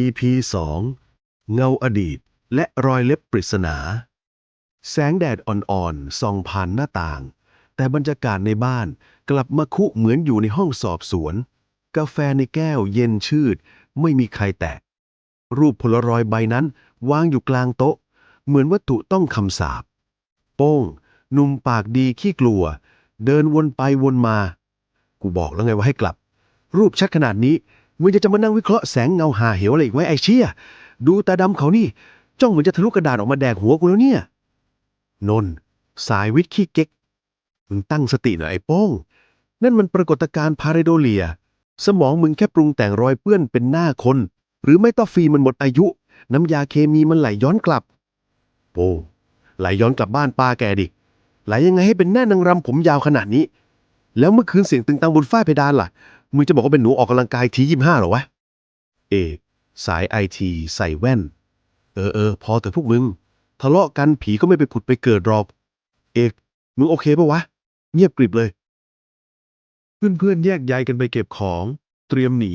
EP 2 เงาอดีต และรอยเล็บปริศนา แสงแดดอ่อนๆส่องผ่านหน้าต่าง แต่บรรยากาศในบ้านกลับมาคุเหมือนอยู่ในห้องสอบสวน กาแฟในแก้วเย็นชืด ไม่มีใครแตะ รูปพลรอยใบนั้นวางอยู่กลางโต๊ะ เหมือนวัตถุต้องคำสาปโป้งหนุ่มปากดีขี้กลัว เดินวนไปวนมา กูบอกแล้วไงว่าให้กลับ รูปชัดขนาดนี้ มึงจะจะมานั่งวิเคราะห์แสงเงาหาเหวอะไรอีกไว้ไอ้เชี่ยดูตาดำเขานี่ จ้องเหมือนจะทะลุกระดาษออกมาแดกหัวกูแล้วเนี่ย นนท์สายวิทย์ขี้เก๊ก มึงตั้งสติหน่อยไอ้โป้ง นั่นมันปรากฏการณ์พาเรโดเลีย สมองมึงแค่ปรุงแต่งรอยเปื้อนเป็นหน้าคน หรือไม่ต้อฟีมันหมดอายุ น้ำยาเคมีมันไหลย้อนกลับ โป้งไหลย้อนกลับบ้านป้าแกดิ ไหลยังไงให้เป็นแน่นางรำผมยาวขนาดนี้ แล้วเมื่อคืนเสียงตึงตังบนฝ้าเพดานล่ะ มึงจะบอกว่าเป็นหนูออกกำลังกายทียี่ห้าหรอวะ เอก สายไอทีใส่แว่น เออเออพอเถอะพวกมึง ทะเลาะกันผีก็ไม่ไปผุดไปเกิดหรอกเอก มึงโอเคปะวะ เงียบกริบเลย เพื่อนๆแยกย้ายกันไปเก็บของ เตรียมหนี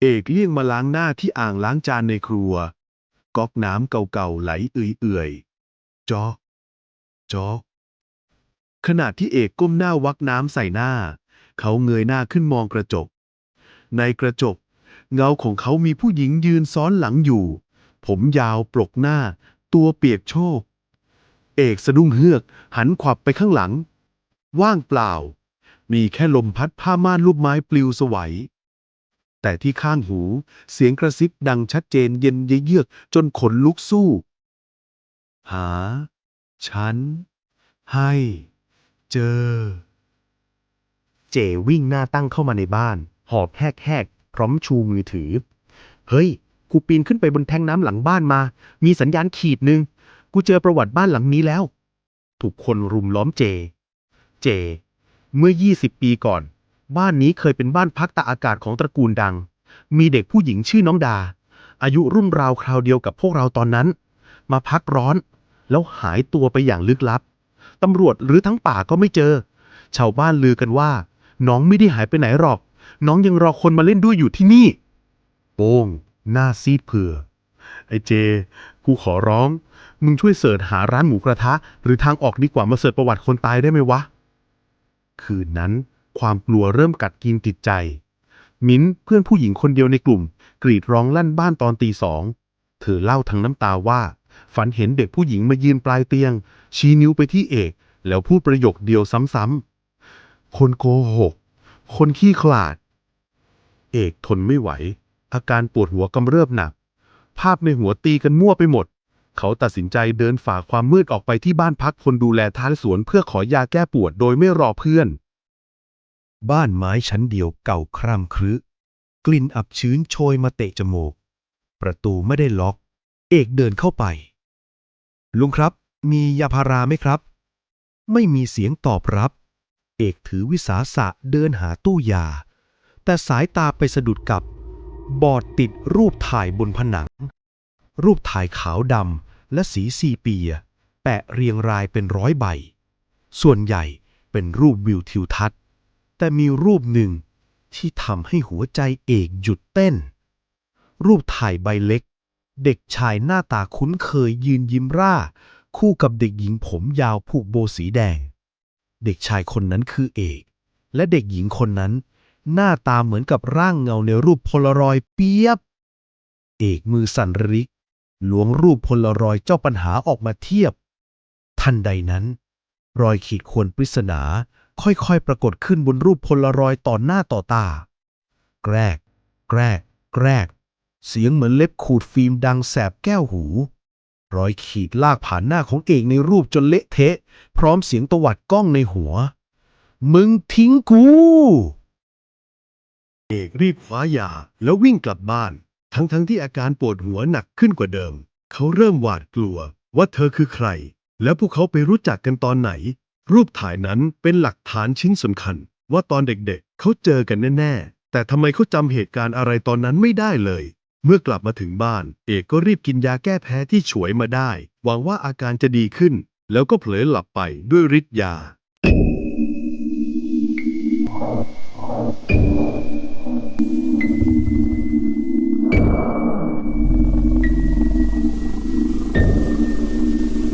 เอกเลี่ยงมาล้างหน้าที่อ่างล้างจานในครัว ก๊อกน้ำเก่าๆไหลเอื่อยๆจอจอขณะที่เอกก้มหน้าวักน้ำใส่หน้า เขาเงยหน้าขึ้นมองกระจก ในกระจก เงาของเขามีผู้หญิงยืนซ้อนหลังอยู่ ผมยาวปลกหน้า ตัวเปียกโชก เอกสะดุ้งเฮือก หันขวับไปข้างหลัง ว่างเปล่า มีแค่ลมพัดผ้าม่านรูปไม้ปลิวสวัย แต่ที่ข้างหู เสียงกระซิบดังชัดเจนเย็นเยือกจนขนลุกสู้ หา ฉัน ให้ เจอ เจวิ่งหน้าตั้งเข้ามาในบ้าน หอบแหกๆ พร้อมชูมือถือ เฮ้ย กูปีนขึ้นไปบนแท่งน้ำหลังบ้านมา มีสัญญาณขีดหนึ่ง กูเจอประวัติบ้านหลังนี้แล้วทุกคนรุมล้อมเจ เจ เมื่อ 20 ปีก่อน บ้านนี้เคยเป็นบ้านพักตากอากาศของตระกูลดัง มีเด็กผู้หญิงชื่อน้องดา อายุรุ่นราวคราวเดียวกับพวกเราตอนนั้น มาพักร้อน แล้วหายตัวไปอย่างลึกลับตำรวจหรือทั้งป่าก็ไม่เจอ ชาวบ้านลือกันว่า น้องไม่ได้หายไปไหนหรอก น้องยังรอคนมาเล่นด้วยอยู่ที่นี่ โป้ง หน้าซีดเผื่อ ไอ้เจ กูขอร้อง มึงช่วยเสิร์ชหาร้านหมูกระทะ หรือทางออกดีกว่ามาเสิร์ชประวัติคนตายได้ไหมวะ คืนนั้น ความกลัวเริ่มกัดกินติดใจ มิ้นเพื่อนผู้หญิงคนเดียวในกลุ่ม กรีดร้องลั่นบ้านตอนตีสอง เธอเล่าทั้งน้ำตาว่า ฝันเห็นเด็กผู้หญิงมายืนปลายเตียง ชี้นิ้วไปที่เอก แล้วพูดประโยคเดียวซ้ำๆ คนโกหก คนขี้ขลาด เอกทนไม่ไหว อาการปวดหัวกำเริบหนัก ภาพในหัวตีกันมั่วไปหมด เขาตัดสินใจเดินฝ่าความมืดออกไปที่บ้านพักคนดูแลท้ายสวนเพื่อขอยาแก้ปวดโดยไม่รอเพื่อน บ้านไม้ชั้นเดียวเก่าคร่ำครึกลิ่นอับชื้นโชยมาเตะจมูก ประตูไม่ได้ล็อก เอกเดินเข้าไป ลุงครับ มียาพาราไหมครับ ไม่มีเสียงตอบรับ เอกถือวิสาสะเดินหาตู้ยา แต่สายตาไปสะดุดกับบอร์ดติดรูปถ่ายบนผนัง รูปถ่ายขาวดำและสีซีเปีย แปะเรียงรายเป็นร้อยใบ ส่วนใหญ่เป็นรูปวิวทิวทัศน์ แต่มีรูปหนึ่งที่ทำให้หัวใจเอกหยุดเต้น รูปถ่ายใบเล็ก เด็กชายหน้าตาคุ้นเคยยืนยิ้มร่า คู่กับเด็กหญิงผมยาวผูกโบสีแดง เด็กชายคนนั้นคือเอก และเด็กหญิงคนนั้น หน้าตาเหมือนกับร่างเงาในรูปโพลารอยด์เปียบ เอกมือสั่นริกหลวงรูปโพลารอยด์เจ้าปัญหาออกมาเทียบ ทันใดนั้น รอยขีดข่วนปริศนา ค่อยๆ ปรากฏขึ้นบนรูปพลารอยด์ต่อหน้าต่อตา แกรก แกรก แกรก เสียงเหมือนเล็บขูดฟิล์มดังแสบแก้วหู รอยขีดลากผ่านหน้าของเอกในรูปจนเละเทะ พร้อมเสียงตวัดกล้องในหัว มึงทิ้งกู เอกรีบคว้ายาแล้ววิ่งกลับบ้าน ทั้งๆที่อาการปวดหัวหนักขึ้นกว่าเดิม เขาเริ่มหวาดกลัวว่าเธอคือใคร แล้วพวกเขาไปรู้จักกันตอนไหน รูปถ่ายนั้นเป็นหลักฐานชิ้นสำคัญ ว่าตอนเด็กๆเขาเจอกันแน่ๆแต่ทำไมเขาจำเหตุการณ์อะไรตอนนั้นไม่ได้เลย เมื่อกลับมาถึงบ้าน เอกก็รีบกินยาแก้แพ้ที่ฉวยมาได้ หวังว่าอาการจะดีขึ้น แล้วก็เผลอหลับไปด้วยฤทธิ์ยา